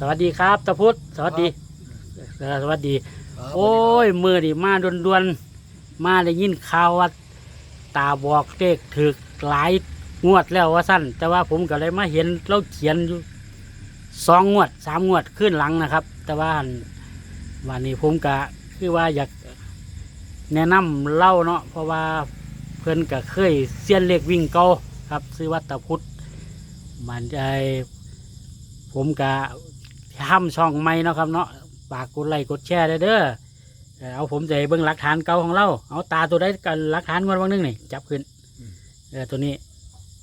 สวัสดีครับตะพุทธสวัสดีเออสวัสดี โอ้ยมือดิมาดวนดวนๆมาได้ยินข่าวว่าตาบอกเลขถึกหลายงวดแล้วว่าสั้นแต่ว่าผมก็เลยมาเห็นเราเขียนอยู่สองงวดสามงวดขึ้นหลังนะครับ แต่ว่าอั่นวันนี้ผมก็คือว่าอยากแนะนำเล่าเนาะเพราะว่าเพื่อนก็เคยเซียนเลขวิ่งเก่าครับซื้อวัดตะพุทธมันใจผมก็ ทำช่องใหม่เนาะครับเนาะฝากกดไลค์กดแชร์ได้เด้อเออเอาผมจะให้เบิ่งหลักฐานเก่าของเรา เอาตาตัวใดกันหลักฐานงวดวันนึงนี่จับขึ้นเออตัวนี้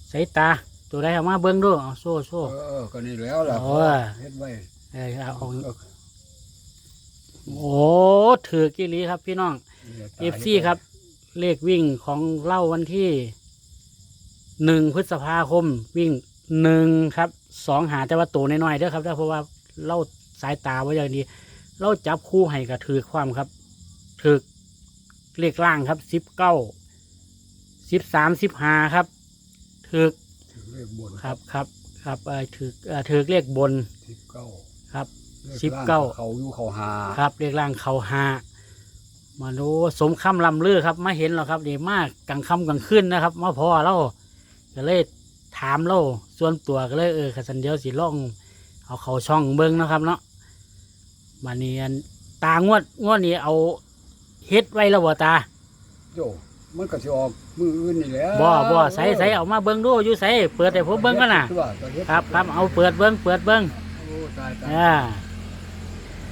ใส่ตาตัวใดเอามาเบิ่งดูเอาโซ่โซ่เออก็นี่แล้วล่ะโอ้ยเฮ็ดไว้เออเอาเอาเออโอ้ถือกี่ลีครับพี่น้องนี่ยเอฟซีครับ เลขวิ่งของเล่าวันที่หนึ่งพฤษภาคมวิ่งหนึ่งครับสองหาแต่ว่าตัวน้อยๆเด้อครับเด้อเพราะว่า เล่าสายตาไว้อย่างดีเราจับคู่ให้กับถือความครับถือเลขล่างครับสิบเก้าสิบสามสิบห้าครับถือเลขบนครับครับครับเออถือเอ่อถือเลขบนสิบเก้าครับลขสิบเก้าล่งเขาอยู่เขาหาครับเรียกร่างเขาหามาดูสมคำลำลือครับมาเห็นแล้วครับดีมากกลางค่ำกลางคืนนะครับมาพอเราก็เลยถามเราส่วนตัวก็เลยเออขสันเดียวสิล่อง เอาเขาช่องเบิ้งนะครับเนาะมาเนียนตางวดงวดนี้เอาเฮ็ดไว้แล้วบ่ตาโยมันก็สิออกมืออื่นนี่แหละบ่บ่ใส่ใส่เอามาเบิ้งดูอยู่ใส่เปิดให้ผมเบิ้งกันน่ะตัวก็เฮ็ดครับครับเอาเปิดเบิ้งเปิดเบิ้งโอ้ตายตายอ่า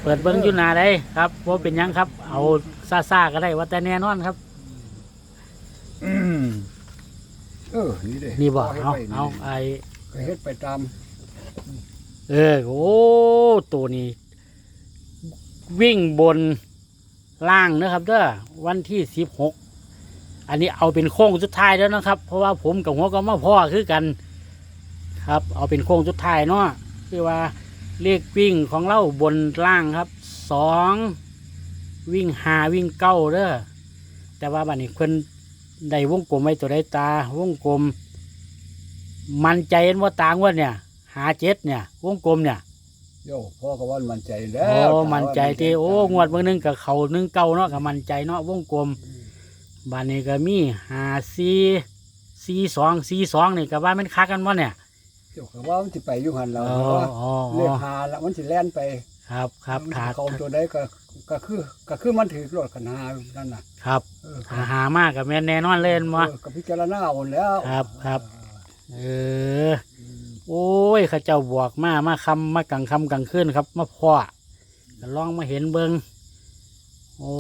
เปิดเบิ้งอยู่หนาได้ครับว่าเป็นหยังครับ เอาซาซาๆก็ได้ว่าแต่แน่นอนครับอืมเออนี่เด้นี่บ่ฮ็ดเอาไว้นี่เอาไอก็เฮ็ดไปตาม เออโอ้ตัวนี้ วิ่งบนล่างนะครับเด้อวันที่สิบหกอันนี้เอาเป็นโค้งสุดท้ายแล้วนะครับ เพราะว่าผมกับหัวก็มาพ่อคือกัน ครับ เอาเป็นโค้งสุดท้ายเนาะคือว่าเลขวิ่งของเราบนล่างครับสองวิ่งหาวิ่งเก้าเด้อแต่ว่าบัดนี้เพิ่นได้วงกลมไว้ตัวใดตาวงกลม มันใจเห็นว่าตางวดเนี่ย หาเจ็ดเนี่ย วงกลมเนี่ยโยพ่อก็ว่ามันใจแล้โอ้วมันใจที่โอ้งวดเบางหนึงกับเขาหนึ่งเก้าเนาะกับมันใจเนาะวงกลมบานนี้ก็มีหาซีซีสองซีสองนี่กับว่ามันคักกันวะเนี่ยเจ้าก็ว่ามันสิไปอยู่หันแล้วอ๋อว่าอ๋อเลอ๋ขอหาแล้วมันสิแล่นไป ครับครับมันถาสิเขาตัวใดก็ก็คือก็คือมันถือรถกันหานั่นน่ะ ครับเออหาหามากกับแม่นแน่นอนเล่นมาเออก็พิจารณาเอาแล้ว ครับครับ เออ โอ้ยเข้าเจ้าบวกมามาคำมากลางคำกลางคืนครับ มาพ่อก็ลองมาเห็นเบิงโอ้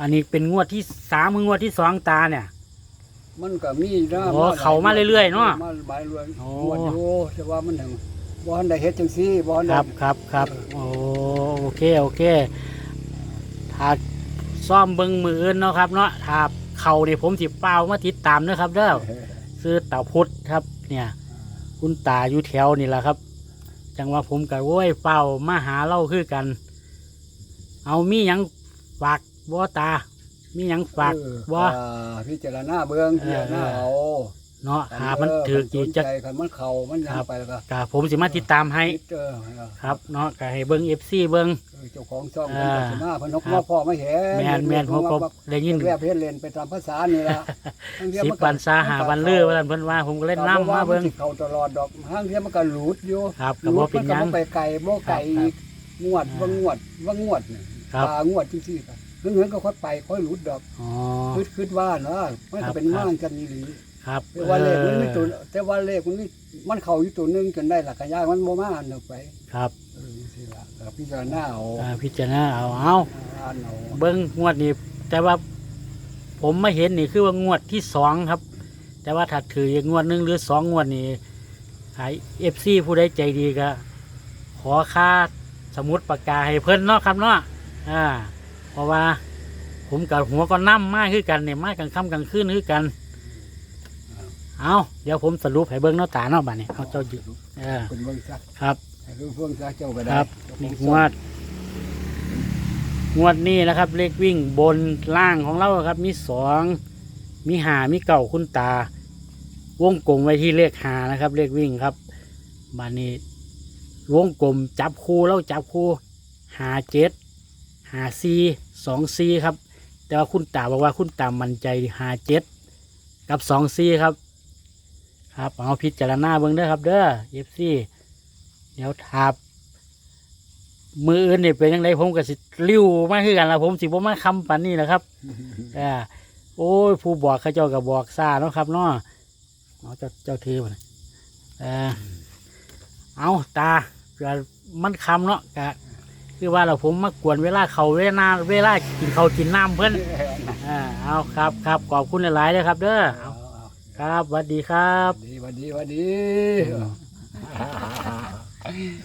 อันนี้เป็นงวดที่สามงวดที่สองตาเนี่ย มันก็มีนะโอ้เข้ามาเรื่อยๆเนาะมาหลายเรื่อยโอ้ งวดอยู่แต่ว่ามันถึงบ่ทันได้เฮ็ดจังซี่บ่ทันคได้รับครับครับโอ้โอเคโอเคถ้าซ่อมเบิงมืออื่นเนาะครับเนาะถ้าเข่านี่ผมสิเป้ามาติดตามนะครับเด้อ ซื้อเต่าพุทธครับเนี่ย คุณตาอยู่แถวนี่แหละครับ จังว่าผมกับโว้ยเฝ้ามาหาเล่าคือกัน เอามีหยังฝากบ่ตา มีหยังฝากเออบ่อ่าพิจารณาเบิ่งพิจารณาเอา เนาะหามันถือกี่สนจะใจคันมันเข้ามันยัครังบไปแล้วก็กะผมสิมาติดตามให้คิดเออเออครับเนาะกะให้เบิ้งเอฟซีเบิ้งเออเจ้าของช่องอ่ามันก็สิมาเพิ่นนกครัมาบพ่อมาเห็นแมนแมนผมก็ได้ยินแวบเฮ็ดเล่นไปตามภาษานี่ล่ะทั้งเดียวสิบมัก็วันซาหาวันเลือวันนั้นเพิ่นว่าผมก็เล่นน้ำมาเบิ้งก็บ่ว่นสิเข้าตลอดดอกห้างเดียวมันก็หลุดอยู่ครับหก็ลุบ่ดเป็มันนก็หยังบ่ไปไกลบ่ไกลครับอีกงวดว่างวดว่างวดนี่ครับ ปลางวดจังซี่ก็เฮือนๆก็ค่อยไปค่อยหลุดดอก อ๋อคิดคิดว่าเนาะมันครัก็บเป็นม่านกันนี่หรือ ครับแต่ว่าเลขมันมีตัวเออแต่ว่าเลขมันมีมันเข้าอยู่ตัวหนึงจนได้หลักกะยากมันบ่มาอันเดียวไปครับเออสิล่ะก็พิจารณาเอาอ่าพิจารณาเอาเอาอ่านเอาเบิ้งงวดนี้แต่ว่าผมไม่เห็นนี่คือว่างวดที่สองครับ แต่ว่าถ้าถืออีกงวดหนึ่งหรือสองงวดนี่ขายเอฟซีผู้ใดใจดีก็ขอค่าสมุดปากกาให้เพิ่นเนาะครับเนาะอ่าเพราะว่า ผมกับหัวก็น้ำมากคือกันเนี่ยมากกลางค่ำกลางคืนคือกัน เอาเดี๋ยวผมสรุปให้เบิ้งเนาะตาเนาะบ้านนี้เอาเจ้าหยุดเออเป็นเบิ่งซะครับให้รู้เพิ่งซะเจ้าก็คได้รับเจ้าขนี่องงวด งวดนี้นะครับ เลขวิ่งบนล่างของเราครับ มีสองมีหามีเก่าคุณตา วงกลมไว้ที่เลขหานะครับ เลขวิ่งครับบานนี้วงกลมจับคู่แล้วจับคู่หาเจ็ดหาซีสองซีครับ แต่ว่าคุณตาบอกว่าคุณตามั่นใจหาเจ็ดกับสองซีครับ ครับเอาพิจารณาเบิ่งเด้อครับเด้อเอฟซีเดี๋ยวถาบมืออื่นนี่เป็นยังไงผมก็สิริ้วมาคือกันละผมสิบ่มาคำปันนี่แหละครับอ่าโอ้ยผู้บอกเขาเจ้าก็บอกซาเนาะครับเนาะเอาเจ้าเจ้าถือมาเออเอาตาเกิดมันคำเนาะกะคือว่าเราผมมากวนเวลาเขาเวลาเวลากินเขาวกินน้ำเพื่อนอ่าเอาครับครับขอบคุณหลายๆเลยครับ เด้อ ครับสวัสดีครับ ดีวันดีวันดี